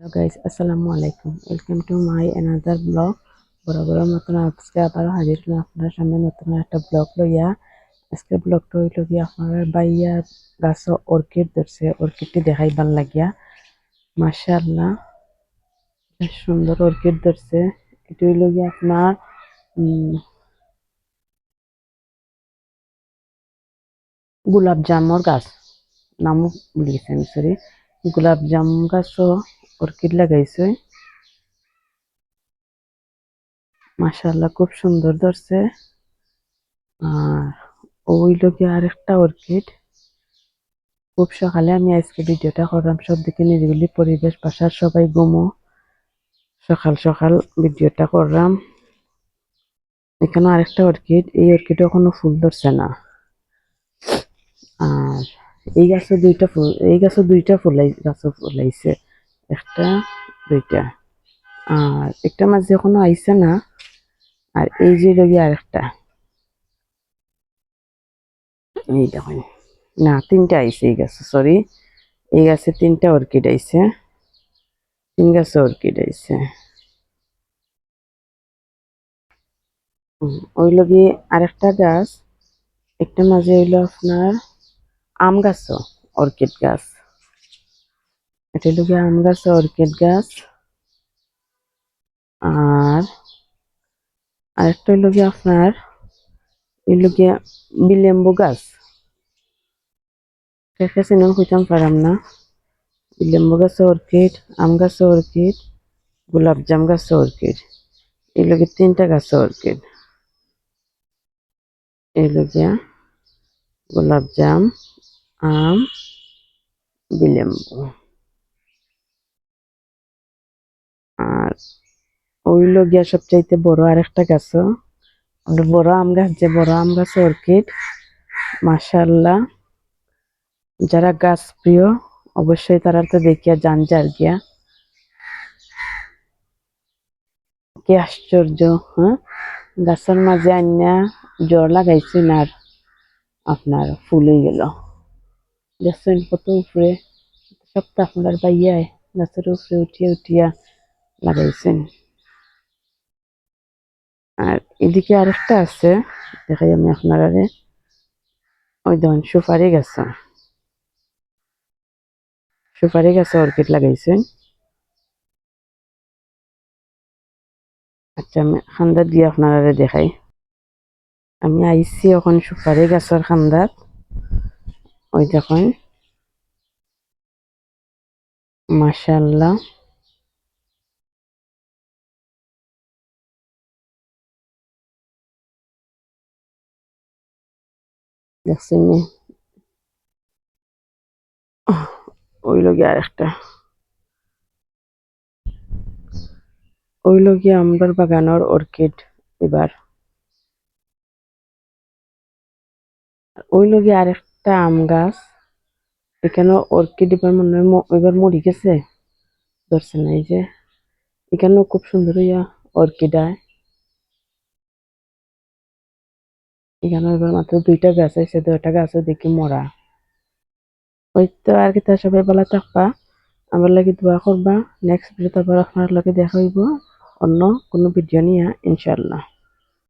Hello guys আসসালামু আলাইকুম welcome to my another blog বরাবরের মতন আজকে আবার হাজির হলাম আপনার সামনে নতুন একটা ব্লগ লইয়া আজকে ব্লগটা হইল গিয়া আপনার বাইয়া গাছ অর্কিড ধরছে অর্কিডটি দেখাই ভালো লাগিয়া মাশাআল্লাহ বেশ সুন্দর অর্কিড ধরছে এটি হইল গিয়া আপনার গোলাপ জামর গাছ নামও ভুলে গেছি আমি সরি গোলাপ জাম গাছও অর্কিড লাগাইছে। মাশাআল্লাহ, খুব সুন্দর ধরছে। আর ওই লগে আরেকটা অর্কিড খুব সকালে আমি আজকে ভিডিওটা করলাম সব দিকে নিরিবিলি পরিবেশ, বাসার সবাই ঘুমো। সকাল সকাল ভিডিওটা করলাম। এখানে আরেকটা অর্কিড এই অর্কিডে এখনও ফুল ধরছে না। আর এই গাছে দুইটা ফুল, এই গাছে দুইটা ফুল গাছে ফুল আইছে। একটা দুইটা। আর একটা মাঝে এখনও আইছে না আর এই যে লগে আরেকটা। এই দেখুন। না তিনটা আইছে এই গাছে সরি এই গাছে তিনটা অর্কিড আইছে। তিন গাছে অর্কিড হুম, ওই লগে আরেকটা গাছ একটা মাঝে হইল আপনার আম গাছও অর্কিড গাছ। এটা লগে আম গাছ, অর্কিড গাছ। আর আরেকটা হইল গিয়ে আপনার হইল গিয়া বিলেম্বু গাছ। কাকে চিনুন কইতাম পারাম না। বিলেম্বু গাছ, অর্কিড, আম গাছ, অর্কিড গোলাপ জাম গাছ, অর্কিড। এই লগে তিনটা গাছ, অর্কিড। এই গোলাপ জাম আম, বিলেম্বু। আর ওই লগিয়া সবচাইতে বড় আরেকটা গাছ আমরা বড় আম গাছ, যে বড় আম গাছ, অর্কিড। মাশাল্লাহ যারা গাছ প্রিয়, অবশ্যই তারা তো দেখিয়া যান যার গিয়া। কি আশ্চর্য হ্যাঁ? গাছের মাঝে আন্যা জ্বর লাগাইছেন আর আপনার ফুলে গেল। দেখছেন কত উপরে সব তো আপনার বাইয়ায় গাছের উপরে উঠিয়া উঠিয়া লাগাইছেন। আর এদিকে আরেকটা আছে, দেখাই আমি আপনারা ওই ধরুন সুপারি গাছ। সুপারি গাছে অর্কিড লাগাইছেন। আচ্ছা আমি খান্দাত দিয়ে আপনারা দেখাই। আমি আইছি এখন সুপারি গাছের খান্দাত। ওই দেখুন। মাশাল্লাহ দেখছেন নি? ওই লগে আরেকটা ওই লগে আমরার বাগানের অর্কিড এবার আর ওই লগে আরেকটা আম গাছ এখানে অর্কিড এবার মনে হয় এবার মরি গেছে ধরছে না এই যে এখানেও খুব সুন্দর ইয়া অর্কিড আয় এখানে এবার মাত্র দুইটা গাছ আছে, দুইটা গাছও দেখি মরা। ওই তো আর কি তার সবাই ভালো থাকবা। আমার লাগে দোয়া করবা। নেক্সট ভিডিও তারপর আপনার লগে দেখা হইব। অন্য কোনো ভিডিও নিয়ে ইনশাল্লাহ